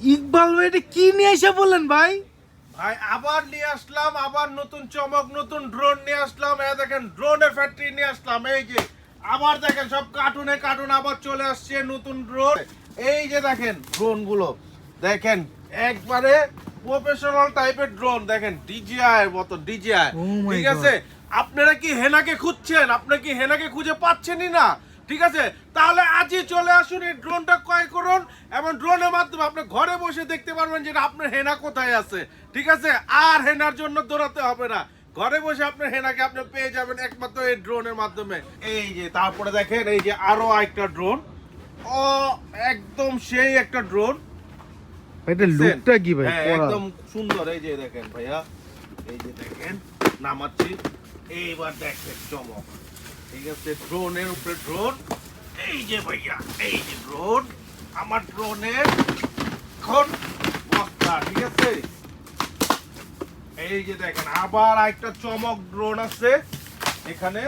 ইকবাল ভাই এটা কি নিয়ে এসে বললেন ভাই? ভাই আবার নিয়ে আসলাম আবার নতুন চমক নতুন ড্রোন নিয়ে আসলাম। এই দেখেন ড্রোনের ফ্যাক্টরি নিয়ে আসলাম। এই যে আবার দেখেন সব কার্টুনে কার্টুন আবার চলে আসছে নতুন ড্রোন এই যে দেখেন ড্রোনগুলো দেখেন একবারে প্রফেশনাল টাইপের ড্রোন দেখেন ডিজিআই মতো ডিজিআই ঠিক আছে? আপনারা কি হেনাকে খুঁজছেন? আপনারা কি হেনাকে খুঁজে পাচ্ছেনই না? ঠিক আছে? তাহলে আজই চলে আসুন এই ড্রোনটা ক্রয় করুন এবং ড্রোনের মাধ্যমে আপনি ঘরে বসে দেখতে পারবেন যে আপনার হেনা কোথায় আছে। ঠিক আছে? আর হেনার জন্য দৌড়াতে হবে না। ঘরে বসে আপনার হেনাকে আপনি পেয়ে যাবেন একমাত্র এই ড্রোনের মাধ্যমে। এই যে তারপরে দেখেন এই যে আরও একটা ড্রোন ও একদম সেই একটা ড্রোন এটা লুকটা কি ভাই? হ্যাঁ, একদম সুন্দর। এই যে দেখেন ভাইয়া এই যে দেখেন নামাচ্ছি। এইবার দেখেন চমক। ঠিক আছে ড্রোনের উপরে ড্রোন এই যে ভাইয়া এই যে ড্রোন আমার ড্রোনের এখন বস্তা ঠিক আছে? এই যে দেখেন আবার একটা চমক ড্রোন আছে এখানে।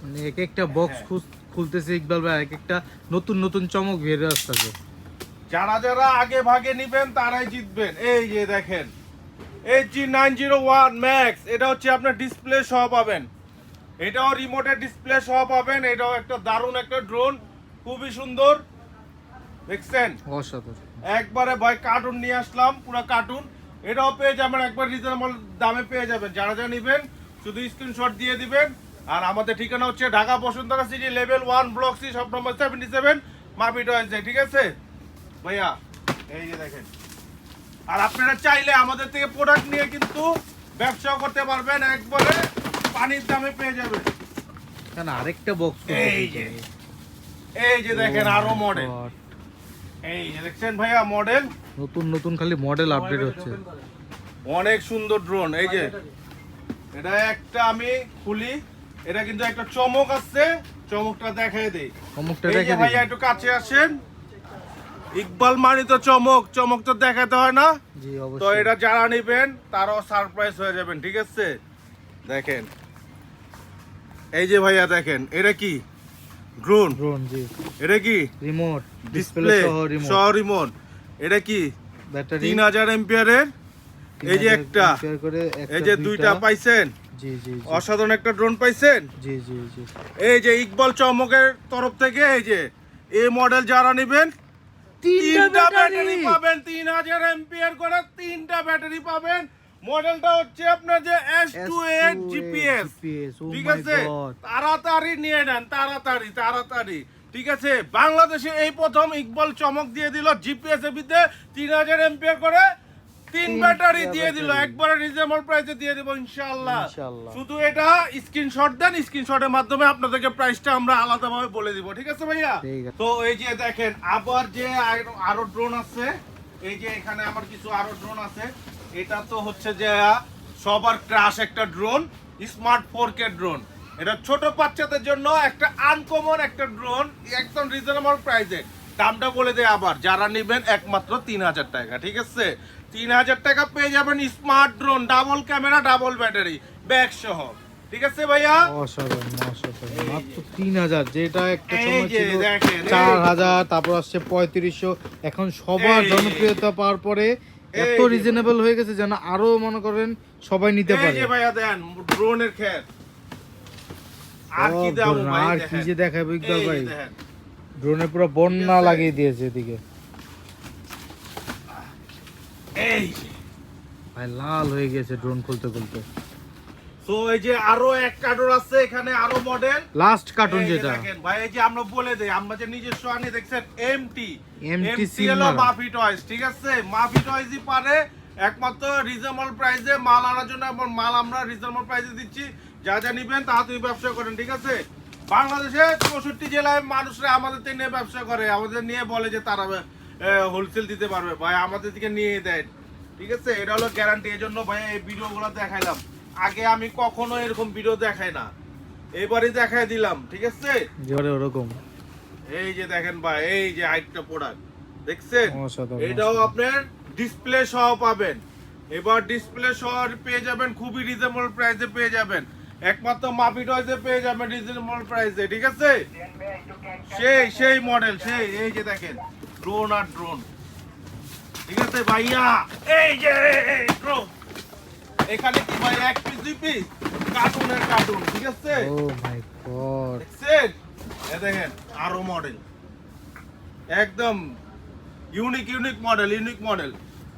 মানে এক একটা বক্স হ্যাঁ। খুলতেছে ইকবাল ভাই এক একটা নতুন নতুন চমক বের আসতেছে। যারা যারা আগে ভাগে নিবেন তারাই জিতবেন। এই যে দেখেন এই G nine zero one max এটা হচ্ছে আপনার ডিসপ্লে সহ পাবেন। এটাও রিমোটের ডিসপ্লে সহ পাবেন। এটাও একটা দারুণ একটা ড্রোন খুবই সুন্দর। দেখছেন? একবারে ভাই কার্টুন নিয়ে আসলাম পুরো কার্টুন এটাও পেয়ে যাবেন একবার রিজনেবল দামে পেয়ে যাবেন। যারা যারা নেবেন শুধু স্ক্রিনশট দিয়ে দিবেন। আর আমাদের ঠিকানা হচ্ছে Dhaka Bashundhara city level one block C সব নম্বর সেভেন্টি সেভেন হয়েছে ঠিক আছে? ভাইয়া এই যে দেখেন। আর আপনারা চাইলে আমাদের থেকে প্রোডাক্ট নিয়ে কিন্তু ব্যবসাও করতে পারবেন একবারে পানির দামে পেয়ে যাবেন কেন আরেকটা বক্স এই যে এই যে দেখেন আরও মডেল এই যে দেখছেন ভাইয়া মডেল নতুন নতুন খালি মডেল আপডেট হচ্ছে। অনেক সুন্দর ড্রোন এই যে। এটা একটা আমি খুলি। এটা কিন্তু একটা চমক আছে। চমকটা দেখাই দেই। চমকটা যে রেখে ভাইয়া একটু কাছে আসেন। ইকবাল মানি তো চমক চমক তো দেখাতে হয় না। তো এটা যারা নেবেন তারও সারপ্রাইজ হয়ে যাবেন ঠিক আছে? দেখেন। এই যে ভাইয়া দেখেন এটা কি? ড্রোন ড্রোন জি। এটা কি? রিমোট ডিসপ্লে সহ রিমোট সহ রিমোট এটা কি? ব্যাটারি তিন হাজার এম্পিয়ারের? এই যে একটা। এই যে দুইটা। পাইছেন? জি জি অসাধারণ একটা ড্রোন পাইছেন? জি জি জি। এই যে ইকবাল চমকের তরফ থেকে এই যে এই মডেল যারা নেবেন তিনটা ব্যাটারি পাবেন। তিন হাজার এম্পিয়ার করে তিনটা ব্যাটারি পাবেন। মডেলটা হচ্ছে আপনার যে এস টু এইট জিপিএস ঠিক আছে? তাড়াতাড়ি নিয়ে নেন তাড়াতাড়ি তাড়াতাড়ি। ঠিক আছে? বাংলাদেশে এই প্রথম ইকবাল চমক দিয়ে দিল জিপিএস এর ভিতরে করে তিন ব্যাটারি দিয়ে দিল। একবারে রিজনেবল প্রাইসে দিয়ে দেবো ইনশাআল্লাহ। শুধু এটা স্ক্রিনশট দেন স্ক্রিনশটের মাধ্যমে আপনাদেরকে প্রাইসটা আমরা আলাদাভাবে বলে দিব। ঠিক আছে ভাইয়া? তো এই যে দেখেন আবার যে আরো- আরও ড্রোন আছে এই যে এখানে আমার কিছু আরও ড্রোন আছে। এটা তো হচ্ছে যে সবার ক্রাশ একটা drone smart four K drone এটা ছোট বাচ্চাদের জন্য একটা আনকমন একটা ড্রোন একদম রিজনেবল প্রাইসে দামটা বলে দেয় আবার যারা নেবেন একমাত্র তিন হাজার টাকা ঠিক আছে? তিন হাজার টাকা পেয়ে যাবেন smart drone double camera double battery bag সহ। ঠিক আছে ভাইয়া? অসাধারণ অসাধারণ। মাত্র তিন হাজার যেটা একটা এই সময় ছিল চার হাজার তারপর আসছে পঁয়ত্রিশশো। এখন সবার জনপ্রিয়তা পাওয়ার পরে এত রিজনেবল হয়ে গেছে যেন আরও মনে করেন সবাই নিতে এই যে ভাইয়া দেন ড্রোনের খেত। আর কি দাও ভাই আর কি যে দেখাবো ইকবাল ভাই। ড্রোনে পুরো বন্যা লাগিয়ে দিয়েছে এদিকে। এই ভাই লাল হয়ে গেছে ড্রোন খুলতে খুলতে। তো এই যে আরও এক কার্টুন আছে এখানে আরও মডেল লাস্ট কার্টুন যেটা। ভাই এই যে আমরা বলে দেই আমরা যে নিজস্ব আনি দেখছেন এমটি এমটি মাফি টয়স ঠিক আছে? মাফি টয়সই পারে একমাত্র রিজনেবল প্রাইসে মাল আনার জন্য এবং মাল আমরা রিজনেবল প্রাইসে দিচ্ছি। যা যা নিবেন তা তুমি ব্যবসা করেন ঠিক আছে? বাংলাদেশে চৌষট্টি জেলায় মানুষরা আমাদের থেকে নিয়ে ব্যবসা করে আমাদের নিয়ে বলে যে তারা হোলসেল দিতে পারবে। ভাই আমাদের থেকে নিয়ে দেয় ঠিক আছে? এটা হলো গ্যারান্টি এই জন্য ভাই এই ভিডিওগুলো দেখাইলাম। আগে আমি কখনো এরকম ভিডিও দেখাই না। এবারে দেখাই দিলাম ঠিক আছে? যেবারে ওরকম। এই যে দেখেন ভাই এই যে আরেকটা প্রোডাক্ট দেখছেন? এটাও। আপনার ডিসপ্লে সহ পাবেন। এবার ডিসপ্লে সহ পেয়ে যাবেন খুবই রিজনেবল প্রাইসে পেয়ে যাবেন। একমাত্র মাফি টয়সে পেয়ে যাবেন রিজনেবল প্রাইসে ঠিক আছে? সেই সেই মডেল সেই এই যে দেখেন ড্রোন আর ড্রোন ঠিক আছে ভাইয়া? এই যে drone। এখানে কি ভাই এক পিস দুই পিস কার্টুনের কার্টুন ঠিক আছে? Oh my god. দেখছেন? এ দেখেন আরও মডেল একদম unique unique model unique model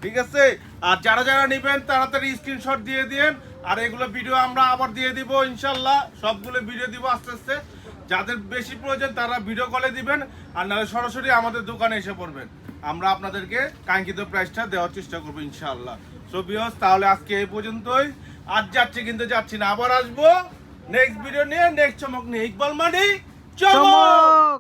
ঠিক আছে? আর যারা যারা নেবেন তাড়াতাড়ি স্ক্রিনশট দিয়ে দিন আর এগুলো ভিডিও আমরা আবার দিয়ে দিব ইনশাল্লাহ। সবগুলো ভিডিও দিব আস্তে আস্তে। যাদের বেশি প্রয়োজন তারা ভিডিও কলে দিবেন। আর নাহলে সরাসরি আমাদের দোকানে এসে পড়বেন। আমরা আপনাদেরকে কাঙ্ক্ষিত প্রাইসটা দেওয়ার চেষ্টা করব ইনশাল্লাহ। সো তাহলে আজকে এই পর্যন্তই। আজ যাচ্ছি কিন্তু যাচ্ছি না। আবার আসব। নেক্সট ভিডিও নিয়ে নেক্সট চমক নিয়ে। ইকবাল মানি চমক!